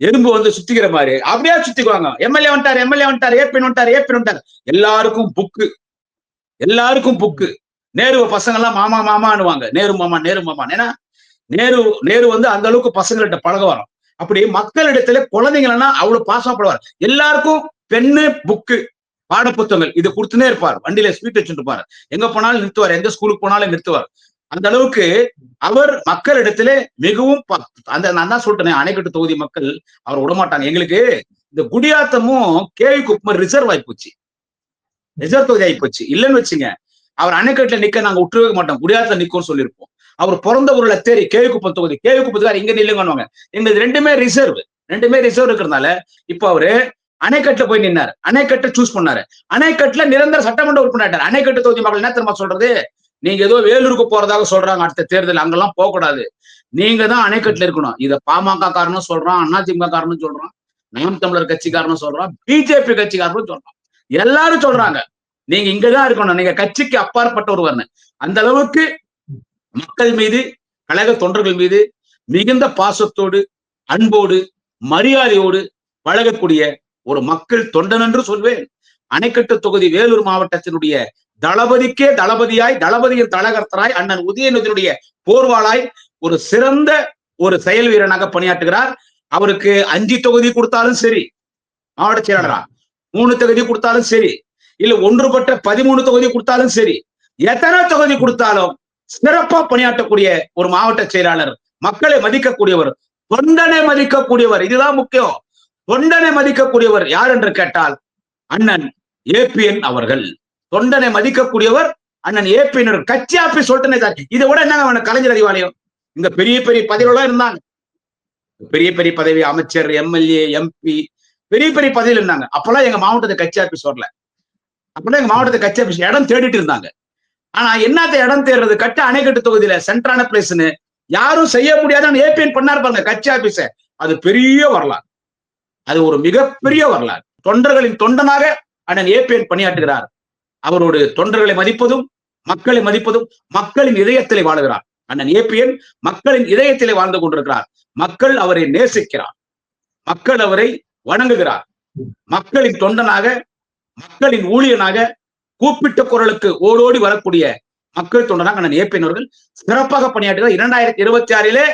எறும்பு வந்து சுத்திக்கிற மாதிரி அப்படியே சுத்திக்குவாங்க. எம்எல்ஏ வந்துட்டாரு எம்எல்ஏ வந்துட்டார் ஏபிஎன் வந்துட்டாரு ஏபிஎன் வந்துட்டாரு. எல்லாருக்கும் புக்கு எல்லாருக்கும் புக்கு நேரு பசங்க எல்லாம் மாமா மாமான்னுவாங்க. நேரு மாமா நேரு மாமா ஏன்னா நேரு நேரு வந்து அந்த அளவுக்கு பசங்கள்கிட்ட பழக வரும். அப்படி மக்களிடத்துல குழந்தைங்கன்னா அவ்வளவு பாசப்படுவார் எல்லாருக்கும் பெண்ணு புக்கு பாடப்புத்தகங்கள் இது கொடுத்துனே இருப்பார். வண்டியில ஸ்வீட் வச்சுட்டு இருப்பார். எங்க போனாலும் நிறுத்துவார். எந்த ஸ்கூலுக்கு போனாலும் நிறுத்துவார். அந்த அளவுக்கு அவர் மக்களிடத்துல மிகவும் ப- அந்த நான் தான் சொல்லிட்டேன் அணைக்கட்டு தொகுதி மக்கள் அவர் விடமாட்டாங்க. எங்களுக்கு இந்த குடியாத்தமும் கேவி குப்பம் ரிசர்வ் ஆகி போச்சு ரிசர்வ் தொகுதி ஆகி போச்சு இல்லைன்னு வச்சுங்க அவர் அணைக்கட்டுல நிக்க நாங்க விட்டுருவே மாட்டோம். குடியாத்தம் நிக்கோம்னு சொல்லியிருப்போம். அவர் பிறந்த ஊர்ல தேரி கேவி குப்பம் தொகுதி. கேவி குப்பத்துக்கார இங்க நில்லுங்க எங்களுக்கு ரெண்டுமே ரிசர்வ் ரெண்டுமே ரிசர்வ் இருக்கிறதுனால இப்போ அவரு அணைக்கட்டுல போய் நின்னாரு. அணைக்கட்டை சூஸ் பண்ணாரு. அணைக்கட்டுல நிரந்தர சட்டமன்ற உறுப்பினர் அணைக்கட்டு தொகுதி மக்கள் என்ன தெரியுமா சொல்றது? நீங்க ஏதோ வேலூருக்கு போறதாக சொல்றாங்க அடுத்த தேர்தல். அங்கெல்லாம் போக கூடாது. நீங்க தான் அணைக்கட்டுல இருக்கணும். இத பாமக காரனும் சொல்றான் அதிமுக காரணம் சொல்றான் நாம் தமிழர் கட்சிக்காரனும் சொல்றான் பிஜேபி கட்சிக்காரனும் சொல்றான். எல்லாரும் சொல்றாங்க. நீங்க இங்கதான் இருக்கணும். நீங்க கட்சிக்கு அப்பாற்பட்ட ஒருவர்னு. அந்த அளவுக்கு மக்கள் மீது கழக தொண்டர்கள் மீது மிகுந்த பாசத்தோடு அன்போடு மரியாதையோடு பழகக்கூடிய ஒரு மக்கள் தொண்டன் என்று சொல்வேன். அணைக்கட்டு தொகுதி வேலூர் மாவட்டத்தினுடைய தளபதிக்கே தளபதியாய் தளபதியின் தலகர்த்தராய் அண்ணன் உதயநிதியினுடைய போர்வாளாய் ஒரு சிறந்த ஒரு செயல் வீரனாக பணியாற்றுகிறார். அவருக்கு அஞ்சு தொகுதி கொடுத்தாலும் சரி மாவட்ட செயலாளரா மூணு தொகுதி கொடுத்தாலும் சரி இல்ல ஒன்றுபட்ட பதிமூணு தொகுதி கொடுத்தாலும் சரி எத்தனை தொகுதி கொடுத்தாலும் சிறப்பா பணியாற்றக்கூடிய ஒரு மாவட்ட செயலாளர் மக்களை மதிக்கக்கூடியவர் தொண்டனை மதிக்கக்கூடியவர் இதுதான் முக்கியம். தொண்டனை மதிக்கக்கூடியவர் யார் என்று கேட்டால் அண்ணன் ஏபிஎன் அவர்கள். தொண்டனை மதிக்கக்கூடியவர் அண்ணன் ஏபிஎன் கட்சி ஆபீஸ் சொல்லிட்டேனே சார். இதை விட என்னங்க அவனுக்கு கலைஞர் அறிவாலயம் இங்க பெரிய பெரிய பதவிகளெல்லாம் இருந்தாங்க. பெரிய பெரிய பதவி அமைச்சர் எம்எல்ஏ எம்பி பெரிய பெரிய பதவியில் இருந்தாங்க. அப்பெல்லாம் எங்க மாவட்டத்தை கட்சி ஆபீஸ் வரல. அப்பெல்லாம் எங்க மாவட்டத்து கட்சி ஆபீஸ் இடம் தேடிட்டு இருந்தாங்க. ஆனா என்னத்த இடம் தேடுறது? கட்ட அணைக்கட்டு தொகுதியில சென்ட்ரான பிளேஸ்னு யாரும் செய்ய முடியாதுன்னு ஏபிஎன் பண்ணா இருப்பாங்க கட்சி ஆபீஸ. அது பெரிய வரலாம் அது ஒரு மிகப்பெரிய வரலாறு. தொண்டர்களின் தொண்டனாக அண்ணன் ஏபிஎன் பணியாற்றுகிறார். அவரோடு தொண்டர்களை மதிப்பதும் மக்களை மதிப்பதும் மக்களின் இதயத்திலே வாழுகிறார். அண்ணன் ஏபிஎன் மக்களின் இதயத்திலே வாழ்ந்து கொண்டிருக்கிறார். மக்கள் அவரை நேசிக்கிறார். மக்கள் அவரை வணங்குகிறார். மக்களின் தொண்டனாக மக்களின் ஊழியனாக கூப்பிட்ட குரலுக்கு ஓடோடி வரக்கூடிய மக்கள் தொண்டனாக அண்ணன் ஏபிஎன் அவர்கள் சிறப்பாக பணியாற்றுகிறார். இரண்டாயிரத்தி இருபத்தி ஆறிலே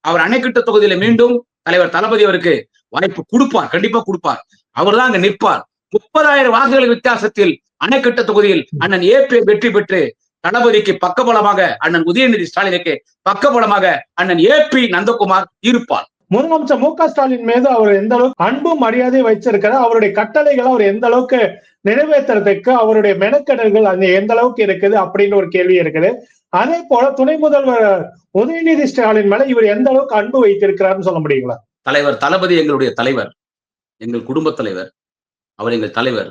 அவர் அணைக்கட்டு தொகுதியில மீண்டும் தலைவர் தளபதி அவருக்கு வாய்ப்பு கொடுப்பார் கண்டிப்பா கொடுப்பார். அவர் தான் அங்க நிற்பார். முப்பதாயிரம் வாக்குகள் வித்தியாசத்தில் அணைக்கட்ட தொகுதியில் அண்ணன் ஏபி வெற்றி பெற்று தளபதிக்கு பக்கபலமாக அண்ணன் உதயநிதி ஸ்டாலினுக்கு பக்கபலமாக அண்ணன் ஏபி நந்தகுமார் இருப்பார். முதலமைச்சர் மு க ஸ்டாலின் மீது அவர் எந்த அளவுக்கு அன்பும் மரியாதை வச்சிருக்கிறார் அவருடைய கட்டளைகளை அவர் எந்த அளவுக்கு நிறைவேற்றுறதுக்கு அவருடைய மெனக்கடல்கள் அந்த எந்த அளவுக்கு இருக்குது அப்படின்னு ஒரு கேள்வி இருக்குது. அதே போல துணை முதல்வர் உதயநிதி ஸ்டாலின் மேல இவர் எந்த அளவுக்கு அன்பு வைத்திருக்கிறார்னு சொல்ல முடியுங்களா? தலைவர் தளபதி எங்களுடைய தலைவர் எங்கள் குடும்ப தலைவர் அவர் எங்கள் தலைவர்.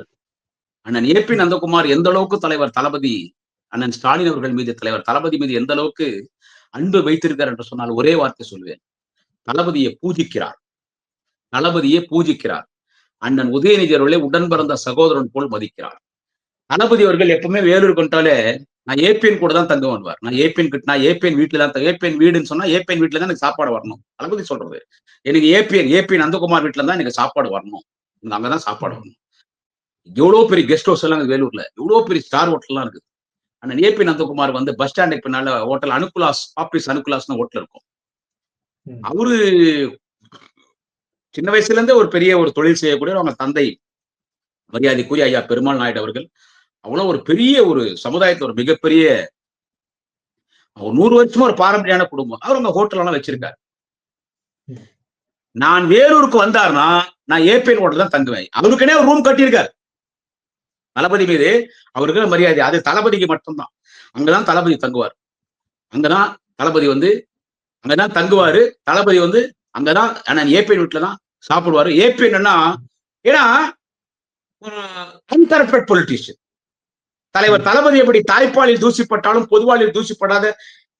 அண்ணன் ஏபி நந்தகுமார் எந்த அளவுக்கு தலைவர் தளபதி அண்ணன் ஸ்டாலின் அவர்கள் மீது தலைவர் தளபதி மீது எந்த அளவுக்கு அன்பு வைத்திருக்கிறார் என்று சொன்னால் ஒரே வார்த்தை சொல்வேன். தளபதியை பூஜிக்கிறார். தளபதியை பூஜிக்கிறார். அண்ணன் உதயநிதி அவர்களை உடன் பிறந்த சகோதரன் போல் மதிக்கிறார். தளபதி அவர்கள் எப்பவுமே வேலூர் கொண்டாலே நான் ஏபிஎன் கூட தான் தங்க வருவார். நான் ஏபிஎன் கிட்ட நான் ஏபிஎன் வீட்டுல தான் ஏபிஎன் வீடுன்னு சொன்னா ஏபிஎன் வீட்டுல தான் எனக்கு சாப்பாடு வரணும். தளபதி சொல்றது. எனக்கு ஏபிஎன் ஏபிஎன் நந்தகுமார் வீட்டுல தான் எனக்கு சாப்பாடு வரணும். எனக்கு அங்கதான் சாப்பாடு வரணும். எவ்வளவு பெரிய கெஸ்ட் ஹவுஸ் எல்லாம் வேலூர்ல. எவ்வளவு பெரிய ஸ்டார் ஹோட்டல்லாம் இருக்குது. அண்ணன் ஏபி நந்தகுமார் வந்து பஸ் ஸ்டாண்டுக்கு பின்னால ஹோட்டல் அனுகுலாஸ் ஆபீஸ் அனுகுலாஸ்னு ஹோட்டல் இருக்கும். அவரு சின்ன வயசுல இருந்தே ஒரு பெரிய ஒரு தொழில் செய்யக்கூடிய அவங்க தந்தை மரியாதைக்குரிய ஐயா பெருமாள் நாயுடு அவர்கள் அவ்வளவு ஒரு பெரிய ஒரு சமுதாயத்துல ஒரு மிகப்பெரிய ஒரு நூறு வருஷமா ஒரு பாரம்பரியான குடும்பம். அவர் அவங்க ஹோட்டல் எல்லாம் வச்சிருக்காரு. நான் வேலூருக்கு வந்தாருன்னா நான் ஏபிஎல் ஹோட்டல் தான் தங்குவேன். அவருக்குனே ஒரு ரூம் கட்டியிருக்காரு. தளபதி மீது அவருக்கு மரியாதை. அது தளபதிக்கு மட்டும்தான். அங்கதான் தளபதி தங்குவார். அங்கதான் தளபதி வந்து அங்கதான் தங்குவாரு. தளபதி வந்து அங்கதான் ஆனா ஏபிஎன் வீட்டுல தான் சாப்பிடுவாரு. ஏபிஎன்னா ஏன்னா அன்கரப்டட் பொலிட்டீஷியன் தலைவர் தளபதி எப்படி தாய்ப்பாலில் தூசிப்பட்டாலும் பொதுவாளில் தூசிப்படாத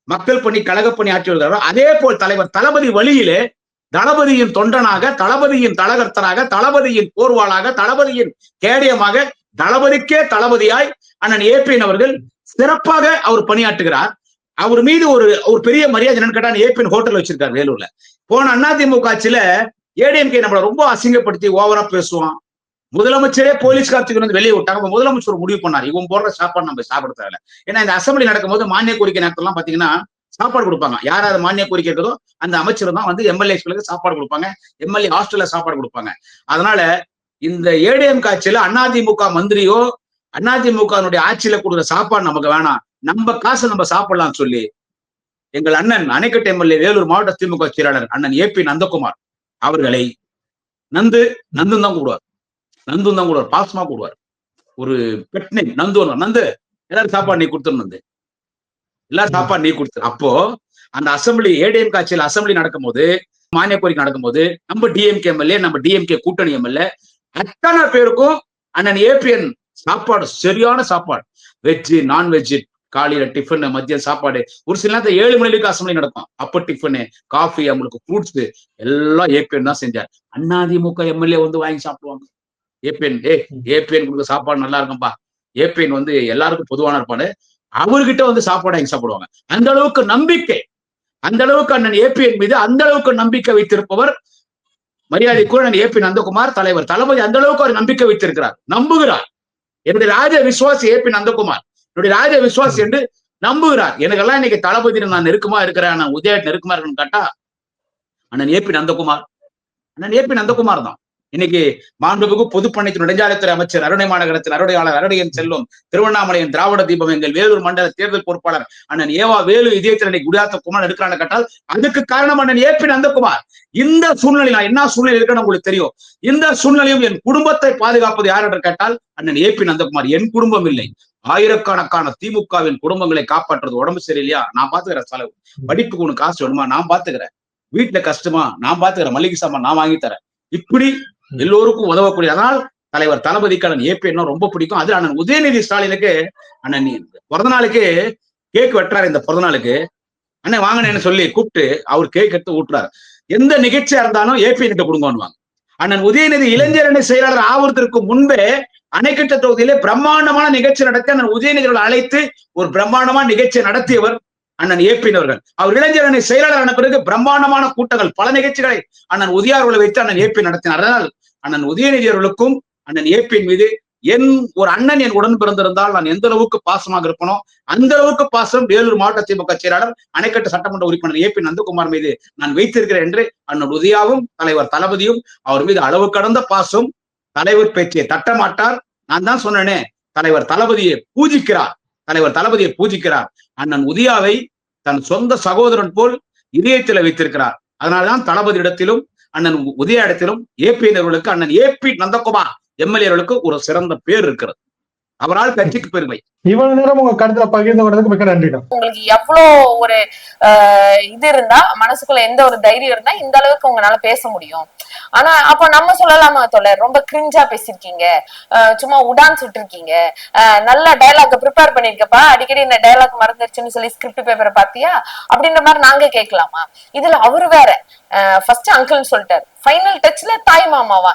மக்கள் பணி கழக பணி ஆற்றி வருகிறாரோ அதே போல் தலைவர் தளபதி வழியிலே தளபதியின் தொண்டனாக தளபதியின் தலகர்த்தனாக தளபதியின் போர்வாளாக தளபதியின் கேடயமாக தளபதிக்கே தளபதியாய் அண்ணன் ஏபிஎன் அவர்கள் சிறப்பாக அவர் பணியாற்றுகிறார். அவர் மீது ஒரு ஒரு பெரிய மரியாதை என்னன்னு கேட்டா ஏபிஎன் ஹோட்டல் வச்சிருக்காரு வேலூர்ல. போன அதிமுக ஆட்சியில ஏடிஎம்கே நம்மளை ரொம்ப அசிங்கப்படுத்தி ஓவரா பேசுவான். முதலமைச்சரே போலீஸ் கார்த்திகை வந்து வெளியே விட்டாங்க. முதலமைச்சர் முடிவு பண்ணார். இவன் போடுற சாப்பாடு நம்ம சாப்பிட தேவையில்ல ஏன்னா இந்த அசம்பிளி நடக்கும்போது மானிய கோரிக்கை நேரத்தெல்லாம் பாத்தீங்கன்னா சாப்பாடு கொடுப்பாங்க. யார் யார் மானிய கோரிக்கை இருக்குதோ அந்த அமைச்சர் தான் வந்து எம்எல்ஏஸ்களுக்கு சாப்பாடு கொடுப்பாங்க. எம்எல்ஏ ஹாஸ்டல்ல சாப்பாடு கொடுப்பாங்க. அதனால இந்த ஏடிஎம் காட்சியில அதிமுக மந்திரியோ அதிமுக ஆட்சியில கொடுக்குற சாப்பாடு நமக்கு வேணாம். நம்ம காசை நம்ம சாப்பிடலாம் சொல்லி எங்கள் அண்ணன் அணைக்கட்டு எம்எல்ஏ வேலூர் மாவட்ட திமுக செயலாளர் அண்ணன் ஏ பி நந்தகுமார் அவர்களை நந்து நந்துன்னு தான் கூடுவார் நந்துன்னு தான் கூடுவார் பாசமா கூடுவார் ஒரு பெட்னை நந்து நந்து எல்லாரும் சாப்பாடு நீ கொடுத்துரு நந்து. எல்லாரும் சாப்பாடு நீ கொடுத்துரு. அப்போ அந்த அசம்பிளி ஏடிஎம் காட்சியில் அசம்பிளி நடக்கும்போது மானிய கோரிக்கை நடக்கும்போது நம்ம டிஎம்கே எம்எல்ஏ நம்ம டிஎம்கே கூட்டணி எம்எல்ஏ அத்தனை பேருக்கும் அண்ணன் ஏபிஎன் சாப்பாடு சரியான சாப்பாடு. வெஜ் நான்வெஜ் காலையில டிஃபன் மதியம் சாப்பாடு. ஒரு சில நேரத்தில் ஏழு மணிக்கு அசம்பிளி நடக்கும். அப்ப டிஃபனு காஃபி அவங்களுக்கு ஃப்ரூட்ஸ் எல்லாம் ஏபிஎன் தான் செஞ்சார். அதிமுக எம்எல்ஏ வந்து வாங்கி சாப்பிடுவாங்க. ஏபிஎன் ஏ ஏபிஎன் கொடுக்க சாப்பாடு நல்லா இருக்கும்பா. ஏபிஎன் வந்து எல்லாருக்கும் பொதுவான இருப்பாரு அவர்கிட்ட வந்து சாப்பாடு வாங்கி சாப்பிடுவாங்க. அந்த அளவுக்கு நம்பிக்கை. அந்த அளவுக்கு அண்ணன் ஏபிஎன் மீது அந்த அளவுக்கு நம்பிக்கை வைத்திருப்பவர் மரியாதைக்குரிய அண்ணன் ஏபி நந்தகுமார் தலைவர். தளபதி அந்த அளவுக்கு அவர் நம்பிக்கை வைத்திருக்கிறார். நம்புகிறார். என்னுடைய ராஜ விசுவாசி ஏபி நந்தகுமார் என்னுடைய ராஜ விசுவாசி என்று நம்புகிறார். எனக்கெல்லாம் இன்னைக்கு தளபதி நான் நெருக்கமா இருக்கிறேன். நான் உதய நெருக்கமா இருக்கணும்னு கேட்டா அண்ணன் ஏபி நந்தகுமார். அண்ணன் ஏபி நந்தகுமார் தான். இன்னைக்கு மாண்புமிகு பொதுப்பணித்துறை நெடுஞ்சாலைத்துறை அமைச்சர் அருணை மாநகரத்தின் அருணையாளர் அருணையன் செல்வம் திருவண்ணாமலையின் திராவிட தீபம் எங்கள் வேலூர் மண்டல தேர்தல் பொறுப்பாளர் அண்ணன் ஏவா வேலு இதயத்தில் இன்னைக்கு குடியாத்த குமார் எடுக்கிறான்னு கேட்டால் அதுக்கு காரணம் அண்ணன் ஏபி நந்தகுமார். இந்த சூழ்நிலை நான் என்ன சூழ்நிலை இருக்குன்னு உங்களுக்கு தெரியும். இந்த சூழ்நிலையும் என் குடும்பத்தை பாதுகாப்பது யார் என்று கேட்டால் அண்ணன் ஏபி நந்தகுமார். என் குடும்பம் இல்லை. ஆயிரக்கணக்கான திமுகவின் குடும்பங்களை காப்பாற்றுறது உடம்பு சரியில்லையா? நான் பாத்துக்கிறேன் செலவு. படிப்புக்கு உனக்கு காசு வேணுமா? நான் பாத்துக்கிறேன். வீட்டுல கஷ்டமா? நான் பாத்துக்கிறேன் மளிகை சாமான் நான் வாங்கி தரேன். இப்படி எல்லோருக்கும் உதவக்கூடிய அதனால் தலைவர் தளபதிக்கு அண்ணன் ஏபி என்ன ரொம்ப பிடிக்கும். அது அண்ணன் உதயநிதி ஸ்டாலினுக்கு அண்ணன் நீ பிறந்த நாளுக்கு கேக் வெட்டுறாரு இந்த பிறந்த நாளுக்கு அண்ணன் வாங்கினேன்னு சொல்லி கூப்பிட்டு அவர் கேக் எடுத்து ஊட்டுறாரு. எந்த நிகழ்ச்சியா இருந்தாலும் ஏபி கிட்ட கொடுங்கன்னுவாங்க. அண்ணன் உதயநிதி இளைஞர் அணி செயலாளர் ஆவதற்கு முன்பே அணைக்கட்ட தொகுதியிலே பிரம்மாண்டமான நிகழ்ச்சி நடத்தி அண்ணன் உதயநிதிகள் அழைத்து ஒரு பிரம்மாண்டமான நிகழ்ச்சியை நடத்தியவர் அண்ணன் ஏப்பினவர்கள் அவர்கள். அவர் இளைஞர் அணி செயலாளர் ஆன பிறகு பிரம்மாண்டமான கூட்டங்கள் பல நிகழ்ச்சிகளை அண்ணன் உதயார்களை வைத்து அண்ணன் ஏபி நடத்தினார். அதனால் அண்ணன் உதயநிதி அவர்களுக்கும் அண்ணன் ஏபின் மீது என் ஒரு அண்ணன் என் உடன் பிறந்திருந்தால் நான் எந்த அளவுக்கு பாசமாக இருப்பனோ அந்த அளவுக்கு பாசம் வேலூர் மாவட்ட திமுக செயலாளர் அணைக்கட்டு சட்டமன்ற உறுப்பினர் ஏ பி நந்தகுமார் மீது நான் வைத்திருக்கிறேன் என்று அண்ணன் உதயாவும் தலைவர் தளபதியும் அவர் மீது அளவு கடந்த பாசம் தலைவர் பேச்சை தட்டமாட்டார். நான் தான் சொன்னேனே தலைவர் தளபதியை பூஜிக்கிறார். தலைவர் தளபதியை பூஜிக்கிறார். அண்ணன் உதயாவை தன் சொந்த சகோதரன் போல் இதயத்தில் வைத்திருக்கிறார். அதனால்தான் தளபதி இடத்திலும் அண்ணன் உதய இடத்திலும் ஏபி அவர்களுக்கு அண்ணன் ஏபி நந்தகுமார் எம்எல்ஏர்களுக்கு ஒரு சிறந்த பேர் இருக்கிறது. அவரால் கட்சிக்கு பெருமை. இவ்வளவு நேரம் உங்க கருத்துல பகிர்ந்து கொண்டதுக்கு மிக்க நன்றி உங்களுக்கு எவ்வளோ ஒரு ஆஹ் இது இருந்தா மனசுக்குள்ள எந்த ஒரு தைரியம் இருந்தா இந்த அளவுக்கு உங்களால பேச முடியும். ஆனா அப்ப நம்ம சொல்லலாமா தோழர்? ரொம்ப கிரிஞ்சா பேசிருக்கீங்க. சும்மா உடான் சுட்டிருக்கீங்க ஆஹ் நல்ல டயலாக் ப்ரிப்பேர் பண்ணிருக்கப்பா. அடிக்கடி இந்த டயலாக் மறந்துருச்சுன்னு சொல்லி ஸ்கிரிப்ட் பேப்பரை பாத்தியா அப்படின்ற மாதிரி நாங்க கேட்கலாமா? இதுல அவரு வேற. ஃபர்ஸ்ட் அங்கிள்னு சொல்லிட்டாரு. ஃபைனல் டச்ல தாய் மாமாவா?